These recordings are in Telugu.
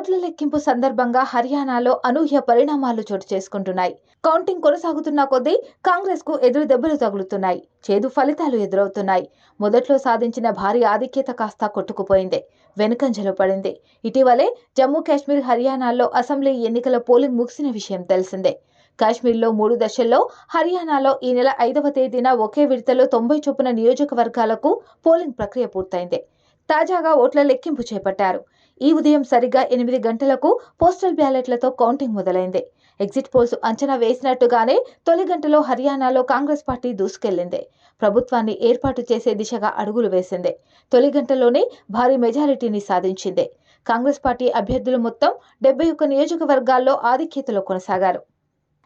ఓట్ల లెక్కింపు సందర్భంగా హర్యానాలో అనూహ్య పరిణామాలు చోటు చేసుకుంటున్నాయి. కౌంటింగ్ కొనసాగుతున్న కొద్దీ కాంగ్రెస్కు ఎదురు దెబ్బలు తగులుతున్నాయి. చేదు ఫలితాలు ఎదురవుతున్నాయి. మొదట్లో సాధించిన భారీ ఆధిక్యత కాస్త కొట్టుకుపోయింది. వెనుకంజలో పడింది. ఇటీవలే జమ్మూ కాశ్మీర్ హర్యానాల్లో అసెంబ్లీ ఎన్నికల పోలింగ్ ముగిసిన విషయం తెలిసిందే. కాశ్మీర్లో మూడు దశల్లో హర్యానాలో ఈ నెల ఐదవ తేదీన ఒకే విడతలో తొంభై చొప్పున నియోజకవర్గాలకు పోలింగ్ ప్రక్రియ పూర్తయింది. తాజాగా ఓట్ల లెక్కింపు చేపట్టారు. ఈ ఉదయం సరిగ్గా ఎనిమిది గంటలకు పోస్టల్ బ్యాలెట్లతో కౌంటింగ్ మొదలైంది. ఎగ్జిట్ పోల్స్ అంచనా వేసినట్టుగానే తొలి గంటలో హర్యానాలో కాంగ్రెస్ పార్టీ దూసుకెళ్ళింది ప్రభుత్వాన్ని ఏర్పాటు చేసే దిశగా అడుగులు వేసింది. తొలి గంటలోనే భారీ మెజారిటీని సాధించింది. కాంగ్రెస్ పార్టీ అభ్యర్థులు మొత్తం డెబ్బై ఒక్క నియోజకవర్గాల్లో ఆధిక్యతలో కొనసాగారు.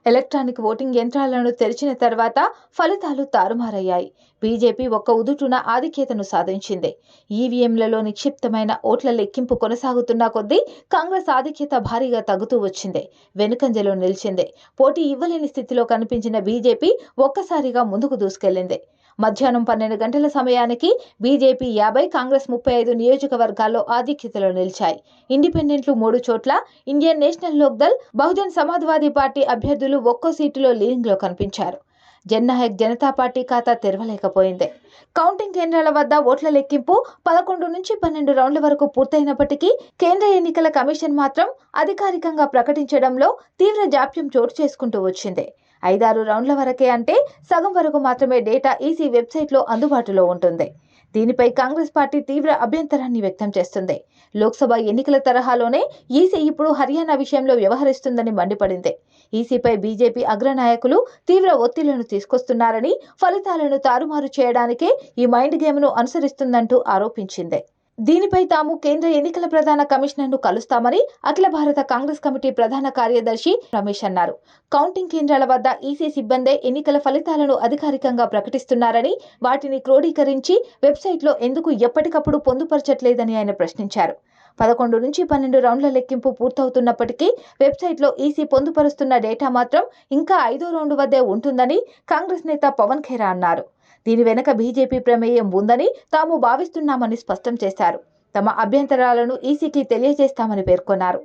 ఎలక్ట్రానిక్ ఓటింగ్ యంత్రాలను తెరిచిన తర్వాత ఫలితాలు తారుమారయ్యాయి. బీజేపీ ఒక్క ఉదుటున ఆధిక్యతను సాధించింది. ఈవీఎంలలో నిక్షిప్తమైన ఓట్ల లెక్కింపు కొనసాగుతున్న కొద్దీ కాంగ్రెస్ ఆధిక్యత భారీగా తగ్గుతూ వచ్చింది. వెనుకంజలో నిలిచింది. పోటీ ఇవ్వలేని స్థితిలో కనిపించిన బీజేపీ ఒక్కసారిగా ముందుకు దూసుకెళ్ళింది మధ్యాహ్నం పన్నెండు గంటల సమయానికి బీజేపీ యాభై కాంగ్రెస్ ముప్పై ఐదు నియోజకవర్గాల్లో ఆధిక్యతలో నిలిచాయి. ఇండిపెండెంట్లు మూడు చోట్ల Indian National Lok Dal Bahujan Samajwadi party అభ్యర్థులు ఒక్కో సీటులో లీడింగ్లో కనిపించారు. జన్నాయక్ జనతా పార్టీ ఖాతా తెరవలేకపోయింది. కౌంటింగ్ కేంద్రాల వద్ద ఓట్ల లెక్కింపు పదకొండు నుంచి పన్నెండు రౌండ్ల వరకు పూర్తయినప్పటికీ కేంద్ర ఎన్నికల కమిషన్ మాత్రం అధికారికంగా ప్రకటించడంలో తీవ్ర జాప్యం చోటు చేసుకుంటూ వచ్చింది. ఐదారు రౌండ్ల వరకే అంటే సగం వరకు మాత్రమే డేటా ఈసీ వెబ్సైట్లో అందుబాటులో ఉంటుంది. దీనిపై కాంగ్రెస్ పార్టీ తీవ్ర అభ్యంతరాన్ని వ్యక్తం చేస్తుంది. లోక్సభ ఎన్నికల తరహాలోనే ఈసీ ఇప్పుడు హర్యానా విషయంలో వ్యవహరిస్తుందని మండిపడింది. ఈసీపై బీజేపీ అగ్రనాయకులు తీవ్ర ఒత్తిళ్ళను తీసుకొస్తున్నారని ఫలితాలను తారుమారు చేయడానికే ఈ మైండ్ గేమ్ను అనుసరిస్తుందంటూ ఆరోపించింది. దీనిపై తాము కేంద్ర ఎన్నికల ప్రధాన కమిషనర్ను కలుస్తామని అఖిల భారత కాంగ్రెస్ కమిటీ ప్రధాన కార్యదర్శి రమేష్ అన్నారు. కౌంటింగ్ కేంద్రాల వద్ద ఈసీ సిబ్బందే ఎన్నికల ఫలితాలను అధికారికంగా ప్రకటిస్తున్నారని వాటిని క్రోడీకరించి వెబ్సైట్లో ఎందుకు ఎప్పటికప్పుడు పొందుపరచట్లేదని ఆయన ప్రశ్నించారు. పదకొండు నుంచి పన్నెండు రౌండ్ల లెక్కింపు పూర్తవుతున్నప్పటికీ వెబ్సైట్లో ఈసీ పొందుపరుస్తున్న డేటా మాత్రం ఇంకా ఐదో రౌండ్ వద్దే ఉంటుందని కాంగ్రెస్ నేత పవన్ ఖేరా అన్నారు. దీని వెనక బీజేపీ ప్రమేయం ఉందని తాము భావిస్తున్నామని స్పష్టం చేశారు. తమ అభ్యంతరాలను ఈసీకి తెలియజేస్తామని పేర్కొన్నారు.